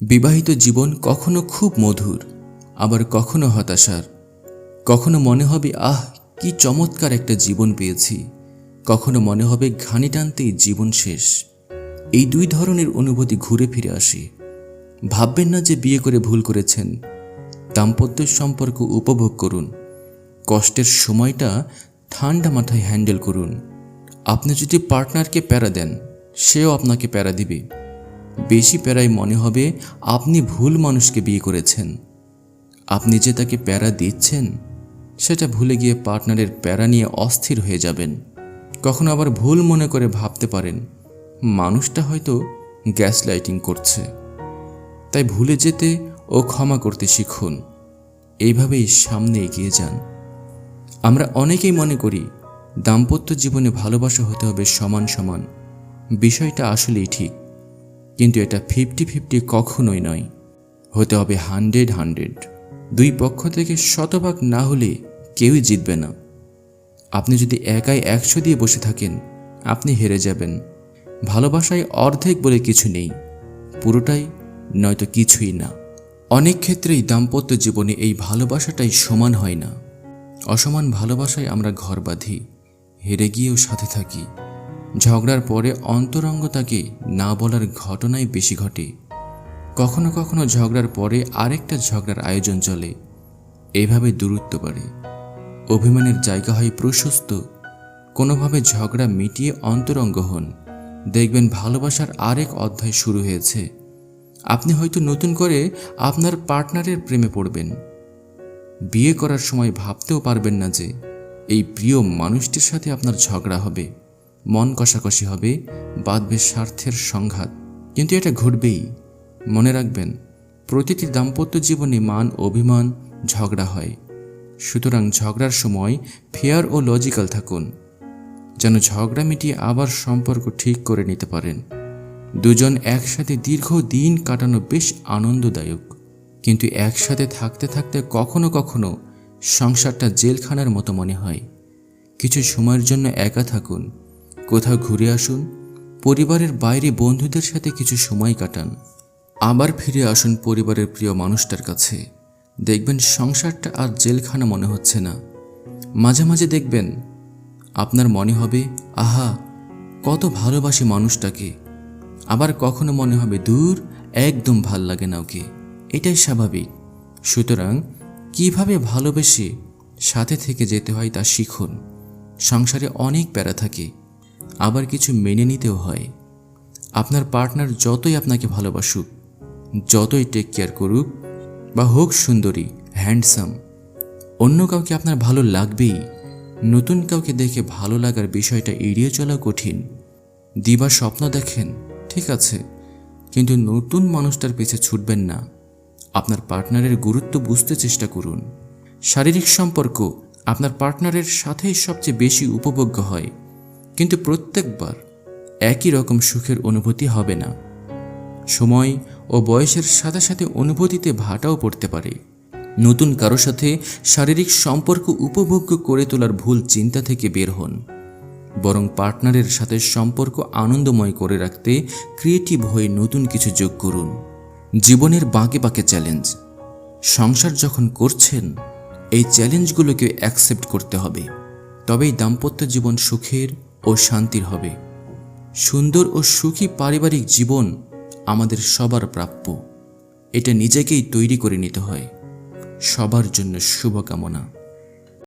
বিবাহিত জীবন কখনো খুব মধুর, আবার কখনো হতাশার। কখনো মনে হবে, আহ, কি চমৎকার একটা জীবন পেয়েছি। কখনো মনে হবে, ঘানি টানতেই জীবন শেষ। এই দুই ধরনের অনুভূতি ঘুরে ফিরে আসে। ভাববেন না যে বিয়ে করে ভুল করেছেন। দাম্পত্য সম্পর্ক উপভোগ করুন। কষ্টের সময়টা ঠান্ডা মাথায় হ্যান্ডেল করুন। আপনি যদি পার্টনারকে প্যারা দেন, সেও আপনাকে প্যারা দিবে। বেশি প্যারায় মনে হবে আপনি ভুল মানুষকে বিয়ে করেছেন। আপনি যে তাকে প্যারা দিচ্ছেন, সেটা ভুলে গিয়ে পার্টনারের প্যারা নিয়ে অস্থির হয়ে যাবেন। কখনো আবার ভুল মনে করে ভাবতে পারেন, মানুষটা হয়তো গ্যাস লাইটিং করছে। তাই ভুলে যেতে ও ক্ষমা করতে শিখুন। এইভাবেই সামনে এগিয়ে যান। আমরা অনেকেই মনে করি, দাম্পত্য জীবনে ভালোবাসা হতে হবে সমান সমান। বিষয়টা আসলেই ঠিক। কিন্তু এটা ফিফটি ফিফটি কখনোই নয়। হতে হবে হান্ড্রেড হান্ড্রেড দুই পক্ষ থেকে শতভাগ না হলে কেউই জিতবে না। আপনি যদি একাই একশো দিয়ে বসে থাকেন, আপনি হেরে যাবেন। ভালোবাসায় অর্ধেক বলে কিছু নেই। পুরোটাই নয়তো কিছুই না। অনেক ক্ষেত্রেই দাম্পত্য জীবনে এই ভালোবাসাটাই সমান হয় না। অসমান ভালোবাসায় আমরা ঘর বাঁধি, হেরে গিয়েও সাথে থাকি। ঝগড়ার পরে অন্তরঙ্গতাকে না বলার ঘটনাই বেশি ঘটে। কখনো কখনো ঝগড়ার পরে আরেকটা ঝগড়ার আয়োজন চলে। এভাবে দূরত্ব বাড়ে। অভিমানের জায়গা হয় প্রশস্ত। কোনোভাবে ঝগড়া মিটিয়ে অন্তরঙ্গ হন। দেখবেন ভালোবাসার আরেক অধ্যায় শুরু হয়েছে। আপনি হয়তো নতুন করে আপনার পার্টনারের প্রেমে পড়বেন। বিয়ে করার সময় ভাবতেও পারবেন না যে, এই প্রিয় মানুষটির সাথে আপনার ঝগড়া হবে। মন কষাকষি হবে, বাঁধবে স্বার্থের সংঘাত। কিন্তু এটা ঘটবেই। মনে রাখবেন, প্রতিটি দাম্পত্য জীবনে মান, অভিমান, ঝগড়া হয়। সুতরাং ঝগড়ার সময় ফেয়ার ও লজিক্যাল থাকুন। যেন ঝগড়া মিটিয়ে আবার সম্পর্ক ঠিক করে নিতে পারেন। দুজন একসাথে দীর্ঘ দিন কাটানো বেশ আনন্দদায়ক। কিন্তু একসাথে থাকতে থাকতে কখনো কখনো সংসারটা জেলখানার মতো মনে হয়। কিছু সময়ের জন্য একা থাকুন। কোথাও ঘুরে আসুন, পরিবারের বাইরে বন্ধুদের সাথে কিছু সময় কাটান। আবার ফিরে আসুন পরিবারের প্রিয় মানুষটার কাছে। দেখবেন সংসারটা আর জেলখানা মনে হচ্ছে না। মাঝে মাঝে দেখবেন আপনার মনে হবে, আহা, কত ভালোবাসি মানুষটাকে। আবার কখনো মনে হবে, দূর, একদম ভালো লাগে না ওকে। এটাই স্বাভাবিক। সুতরাং কীভাবে ভালোবেসে সাথে থেকে যেতে হয় তা শিখুন। সংসারে অনেক প্যারা থাকে। আবার কিছু মেনে নিতেও হয়। আপনার পার্টনার যতই আপনাকে ভালোবাসুক, যতই টেক কেয়ার করুক, বা হোক সুন্দরী হ্যান্ডসাম অন্য কাউকে আপনার ভালো লাগবেই। নতুন কাউকে দেখে ভালো লাগার বিষয়টা এড়িয়ে চলা কঠিন। দিবা স্বপ্ন দেখেন, ঠিক আছে, কিন্তু নতুন মানুষটার পিছে ছুটবেন না। আপনার পার্টনারের গুরুত্ব বুঝতে চেষ্টা করুন। শারীরিক সম্পর্ক আপনার পার্টনারের সাথেই সবচেয়ে বেশি উপভোগ্য হয়। কিন্তু প্রত্যেকবার একই রকম সুখের অনুভূতি হবে না। সময় ও বয়সের সাথে সাথে অনুভূতিতে ভাটাও পড়তে পারে। নতুন কারও সাথে শারীরিক সম্পর্ক উপভোগ্য করে তোলার ভুল চিন্তা থেকে বের হন। বরং পার্টনারের সাথে সম্পর্ক আনন্দময় করে রাখতে ক্রিয়েটিভ হয়ে নতুন কিছু যোগ করুন। জীবনের বাঁকে বাঁকে চ্যালেঞ্জ। সংসার যখন করছেন, এই চ্যালেঞ্জগুলোকে অ্যাকসেপ্ট করতে হবে। তবেই দাম্পত্য জীবন সুখের ও শান্তির হবে। সুন্দর ও সুখী পারিবারিক জীবন আমাদের সবার প্রাপ্য। এটা নিজেকেই তৈরি করে নিতে হয়। সবার জন্য শুভকামনা।